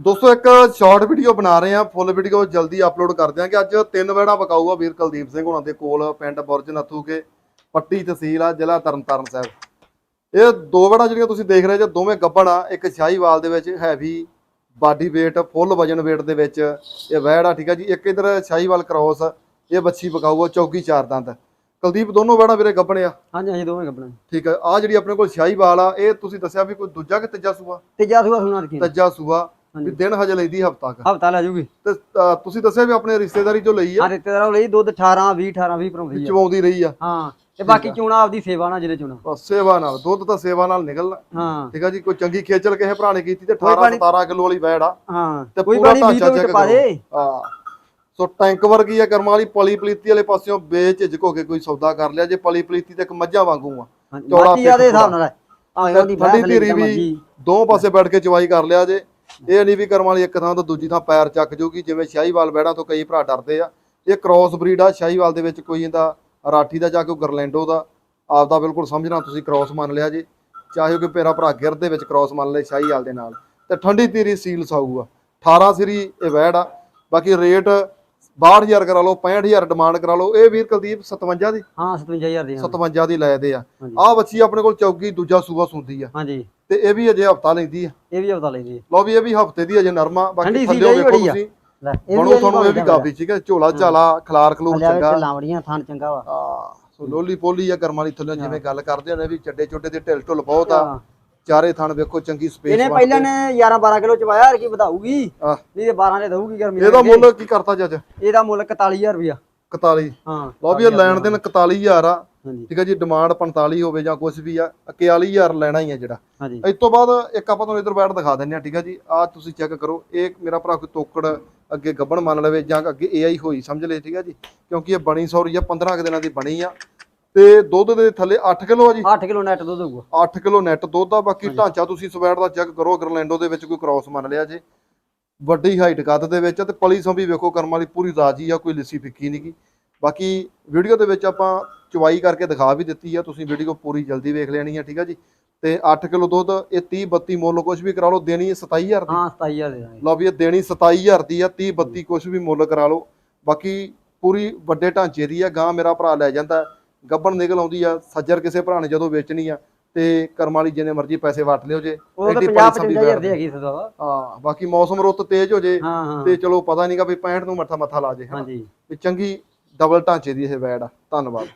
ਦੋਸਤੋ ਇੱਕ short video ਬਣਾ ਰਹੇ ਆ ਫੁੱਲ ਵੀਡੀਓ ਜਲਦੀ ਅਪਲੋਡ ਕਰ ਦਿਆਂਗੇ ਅੱਜ ਤਿੰਨ ਵੜਾ ਪਕਾਊਗਾ ਵੀਰ ਕੁਲਦੀਪ ਸਿੰਘ ਹੁਣਾਂ ਦੇ ਕੋਲ ਪਿੰਡ ਬੁਰਜ ਨੱਥੂ ਕੇ ਪੱਟੀ ਤਹਿਸੀਲ ਆ ਜ਼ਿਲ੍ਹਾ ਤਰਨਤਾਰਨ ਸਾਹਿਬ। ਇਹ ਦੋ ਵੜਾ ਜਿਹੜੀਆਂ ਤੁਸੀਂ ਦੇਖ ਰਹੇ ਜੇ ਦੋਵੇਂ ਗੱਬਣ ਆ ਇੱਕ ਸ਼ਾਹੀਵਾਲ ਦੇ ਵਿੱਚ ਹੈਵੀ ਬਾਡੀ weight ਫੁੱਲ ਵਜਨ weight ਦੇ ਵਿੱਚ ਇਹ ਵੈੜ ਠੀਕ ਆ ਜੀ। ਇੱਕ ਇਧਰ ਸ਼ਾਹੀਵਾਲ ਕ੍ਰੋਸ ਇਹ ਬੱਚੀ ਪਕਾਊਗਾ ਚੌਕੀ ਚਾਰ ਦੰਦ। ਕੁਲਦੀਪ ਦੋਨੋਂ ਵੜਾ ਵੀਰੇ ਗੱਬਣ ਆ? ਹਾਂਜੀ ਹਾਂਜੀ ਦੋਵੇਂ ਕੱਪੜੇ ਠੀਕ ਆ ਆ ਜਿਹੜੀ ਆਪਣੇ ਕੋਲ ਸ਼ਾਹੀਵਾਲ ਆ ਇਹ ਤੁਸੀਂ ਦੱਸਿਆ ਵੀ ਕੋਈ ਦੂਜਾ ਕਿ ਤੀਜਾ ਸੂਆ? ਤੀਜਾ ਸੂਆ ਸੁਣਾ ਰਕੀ ਤੀਜਾ ਸੂਆ। ਵੀ। ਦਿਨ ਹਜੇ ਲੈਦੀ ਹਫਤਾ ਕ। ਹਫਤਾ ਲੈ ਜੂਗੀ। ਤੇ ਅ, ਤੁਸੀਂ ਦੱਸਿਆ ਵੀ ਆਪਣੇ ਰਿਸ਼ਤੇਦਾਰੀ ਚੋਂ ਲਈ ਆ? ਹਾਂ ਰਿਸ਼ਤੇਦਾਰਾਂ ਲਈ ਦੁੱਧ 18 20 18 20 ਭਰਾਉਂਦੀ ਆ। ਚਵਾਉਂਦੀ ਰਹੀ ਆ। ਹਾਂ ਤੇ ਬਾਕੀ ਚੋਣਾ ਆਪਦੀ ਸੇਵਾ ਨਾਲ ਜਿਹੜੇ ਚੋਣਾ। ਬਸ ਸੇਵਾ ਨਾਲ। ਦੁੱਧ ਤਾਂ ਸੇਵਾ ਨਾਲ ਨਿਕਲਣਾ। ਹਾਂ। ਠੀਕ ਆ ਜੀ ਕੋਈ ਚੰਗੀ ਖੇਚਲ ਕਿਸੇ ਭਰਾ ਨੇ ਕੀਤੀ ਤੇ ਕੋਈ 18 ਪਾਣੀ- 17 ਕਿਲੋ ਵਾਲੀ ਵੈੜ ਆ। ਹਾਂ ਤੇ ਕੋਈ ਪੂਰਾ ਬਾਣੀ 20 ਢਾਂਚਾ ਤੋਂ ਵਿੱਚ check ਪਾ ਦੇ। ਹਾਂ। ਸੋ ਟੈਂਕ ਵਰਗੀ ਆ ਕਰਮਾਂ ਵਾਲੀ ਪਲੀ ਪਲੀਤੀ ਵਾਲੇ ਪਾਸਿਓਂ ਬੇਝਿਜਕ ਹੋ ਕੇ ਕੋਈ ਸੌਦਾ ਕਰ ਲਿਆ। ਜੇ ਪਲੀ ਪਲੀਤੀ ਤੇ ਇੱਕ ਮੱਝਾਂ ਵਾਂਗੂ ਆ। ਚੌੜਾ ਬਾਕੀ ਆ ਦੇ ਹਿਸਾਬ ਨਾਲ ਆ ਇਹਨਾਂ ਦੀ ਠੰਡੀ ਬਾਹ ਧੀਰੀ ਵੀ ਦੋ ਪਾਸੇ ਬੈਠ ਕੇ ਚਵਾਈ ਕਰ ਲਿਆ ਜੇ। ਇਹ ਨਹੀਂ ਵੀ ਕਰਮ ਵਾਲੀ ਇੱਕ ਥਾਂ ਤੋਂ ਦੂਜੀ ਥਾਂ ਪੈਰ ਚੱਕ ਜੂਗੀ ਜਿਵੇਂ ਸ਼ਾਹੀਵਾਲ ਬੈੜਾਂ ਤੋਂ ਕਈ ਭਰਾ ਡਰਦੇ ਆ। ਇਹ ਕ੍ਰਾਸ ਬਰੀਡ ਆ ਸ਼ਾਹੀਵਾਲ ਦੇ ਵਿੱਚ ਕੋਈ ਇਹਦਾ ਰਾਠੀ ਦਾ ਜਾਂ ਕੋਈ ਗਰਲੈਂਡੋ ਦਾ ਆਪਦਾ ਬਿਲਕੁਲ ਸਮਝਣਾ ਤੁਸੀਂ ਕ੍ਰਾਸ ਮੰਨ ਲਿਆ ਜੀ। ਚਾਹੇ ਕੋਈ ਪੇਰਾ ਭਰਾ ਗਿਰ ਦੇ ਵਿੱਚ ਕ੍ਰਾਸ ਮੰਨ ਲਏ ਸ਼ਾਹੀਵਾਲ ਦੇ ਨਾਲ। ਤੇ ਠੰਡੀ ਧੀਰੀ ਸੀਲ ਸਾਊ ਆ। 18 ਸਿਰੀ ਇਹ ਵੈੜ ਆ। ਬਾਕੀ ਰੇਟ 62000 ਕਰਾ ਲਓ 65000 ਡਿਮਾਂਡ ਕਰਾ ਲਓ। ਇਹ ਵੀਰ ਕੁਲਦੀਪ 57 ਦੀ? ਹਾਂ 57000 ਦੀ ਹਾਂ। 57 ਦੀ ਲੈ ਦੇ ਆ। ਆਹ ਬੱਚੀ ਆਪਣੇ ਕੋਲ ਚੌਕੀ ਦੂਜਾ ਸੂਆ ਸੁੰਦੀ ਆ। ਹਾਂਜੀ। ਤੇ ਇਹ ਵੀ ਅਜੇ ਹਫਤਾ ਲੈਂਦੀ ਆ। ਇਹ ਵੀ ਹਫਤਾ ਲੈਂਦੀ ਹੈ ਲਓ ਵੀ ਇਹ ਵੀ ਹਫ਼ਤੇ ਦੀ ਅਜੇ ਨਰਮਾ ਬਾਕੀ ਥੱਲੇ ਵੇਖੋ ਆ। ਤੁਸੀਂ। ਲੈ ਇਹ ਬਣੋ ਤੁਹਾਨੂੰ ਇਹ ਵੀ ਗਾਬੀ ਠੀਕ ਹੈ ਝੋਲਾ ਝਾਲਾ ਖਲਾਰ ਖਲੂਰ ਚੰਗਾ। ਲਾਵੜੀਆਂ ਥਾਣ ਚੰਗਾ ਵਾ। ਆ ਸੋ ਲੋਲੀ ਪੋਲੀ ਆ ਕਰਮ ਵਾਲੀ ਥੱਲੇ ਜਿਵੇਂ ਗੱਲ ਕਰਦੇ ਨੇ ਵੀ ਚੱਡੇ ਚੋਡੇ ਦੇ ਢਿੱਲ ਢੁੱਲ ਬਹੁਤ ਆ। ਹਾਂ। ਚਾਰੇ ਥਣ ਵੇਖੋ ਚੰਗੀ ਸਪੇਸ ਇਹਨੇ ਪਹਿਲਾਂ ਨੇ 11 12 ਕਿਲੋ ਚਵਾਇਆ ਯਾਰ ਕੀ ਵਧਾਊਗੀ। ਨਹੀਂ ਤੇ 12 ਦੇ ਦਊਗੀ ਗਰਮੀ ਇਹਦਾ। ਮੁੱਲ ਕੀ ਕਰਤਾ ਜੱਜ ਇਹਦਾ ਮੁੱਲ 41000 ਰੁਪਇਆ। 41 ਹਾਂ ਲਓ ਵੀ ਲੈਣ ਦੇਣ 41000 ਆ। ਠੀਕ ਹੈ ਜੀ ਡਿਮਾਂਡ 45 ਹੋਵੇ ਜਾਂ ਕੁਝ ਵੀ ਆ 41000 ਲੈਣਾ ਹੀ ਆ ਜਿਹੜਾ। ਇਸ ਤੋਂ ਬਾਅਦ ਇੱਕ ਆਪਾਂ ਤੁਹਾਨੂੰ ਇਧਰ ਬੈਠ ਦਿਖਾ ਦਿੰਨੇ ਆ ਠੀਕ ਹੈ ਜੀ ਆ ਤੁਸੀਂ ਚੈੱਕ ਕਰੋ ਇਹ ਮੇਰਾ ਭਰਾ ਕੋਈ ਤੋਕੜ ਅੱਗੇ ਗੱਬਣ ਮੰਨ ਲਵੇ ਜਾਂ ਅੱਗੇ ਏਆਈ ਹੋਈ ਸਮਝ ਲੈ ਠੀਕ ਹੈ ਜੀ ਕਿਉਂਕਿ ਇਹ ਬਣੀ ਸੌਰੀ ਆ 15 ਕੁ ਦਿਨਾਂ ਦੀ ਬਣੀ ਆ। ਤੇ ਦੁੱਧ ਦੇ ਥੱਲੇ 8 ਕਿਲੋ ਆ ਜੀ? 8 ਕਿਲੋ ਨੈਟ ਦੁੱਧ ਹੋਊਗਾ। 8 ਕਿਲੋ ਨੈਟ ਦੁੱਧ ਆ ਬਾਕੀ ਢਾਂਚਾ ਤੁਸੀਂ ਸਵੈਟ ਦਾ ਚੈੱਕ ਕਰੋ ਗਰਲੈਂਡੋ ਦੇ ਵਿੱਚ ਕੋਈ ਕ੍ਰਾਸ ਮੰਨ ਲਿਆ ਜੇ। ਵੱਡੀ ਹਾਈਟ ਕੱਦ ਦੇ ਵਿੱਚ ਤੇ ਪਲੀ ਸੌਂ ਵੀ ਵੇਖੋ ਕਰਮ ਵਾਲੀ ਪੂਰੀ ਰਾਜੀ ਆ ਕੋਈ ਲਿੱਸੀ ਫਿੱਕੀ ਨਹੀਂਗੀ ਬਾਕੀ ਵੀਡੀਓ ਦੇ ਵਿੱਚ ਆਪਾਂ ਚਵਾਈ ਕਰਕੇ ਦਿਖਾ ਵੀ ਦਿੱਤੀ ਆ ਤੁਸੀਂ ਵੀਡੀਓ ਪੂਰੀ ਜਲਦੀ ਵੇਖ ਲੈਣੀ ਆ ਠੀਕ ਆ ਜੀ? ਤੇ 8 ਕਿਲੋ ਦੁੱਧ ਇਹ 30 32 ਮੁੱਲ ਕੁਝ ਵੀ ਕਰਾ ਲਓ ਦੇਣੀ ਹੈ 27000 ਦੀ। ਹਾਂ 27000 ਦੇ ਦਾਂਗੇ। ਲਓ ਵੀ ਇਹ ਦੇਣੀ 27000 ਦੀ ਆ 30 32 ਕੁਝ ਵੀ ਮੁੱਲ ਕਰਾ ਲਓ। ਬਾਕੀ ਪੂਰੀ ਵੱਡੇ ਢਾਂਚੇ ਦੀ ਆ ਗਾਂ ਮੇਰਾ ਭਰਾ ਲੈ ਜਾਂਦਾ ਗੱਬਣ ਨਿਕਲ ਆਉਂਦੀ ਆ ਸੱਜਰ ਕਿਸੇ ਭਰਾ ਨੇ ਜਦੋਂ ਵੇਚਣੀ ਆ ਤੇ ਕਰਮ ਵਾਲੀ ਜਿੰਨੇ ਮਰਜ਼ੀ ਪੈਸੇ ਵਟ ਲਿਓ ਜੇ ਉਹ ਤਾਂ ਐਡੀ 50 ਪਲੀ ਸੰਭੀ 55000 ਦੇ ਹੈਗੀ ਸਦਾ ਹਾਂ ਬਾਕੀ ਮੌਸਮ ਰੁੱਤ ਤੇਜ਼ ਹੋ ਜੇ ਤੇ ਚਲੋ ਪਤਾ ਨਹੀਂਗਾ ਵੀ 65 ਨੂੰ ਮੱਥਾ ਮੱਥਾ ਲਾ ਜੇ। ਹਾਂਜੀ। ਵੀ ਚੰਗੀ ਡਬਲ ਢਾਂਚੇ ਦੀ ਇਹ ਵੈੜ ਆ। ਧੰਨਵਾਦ।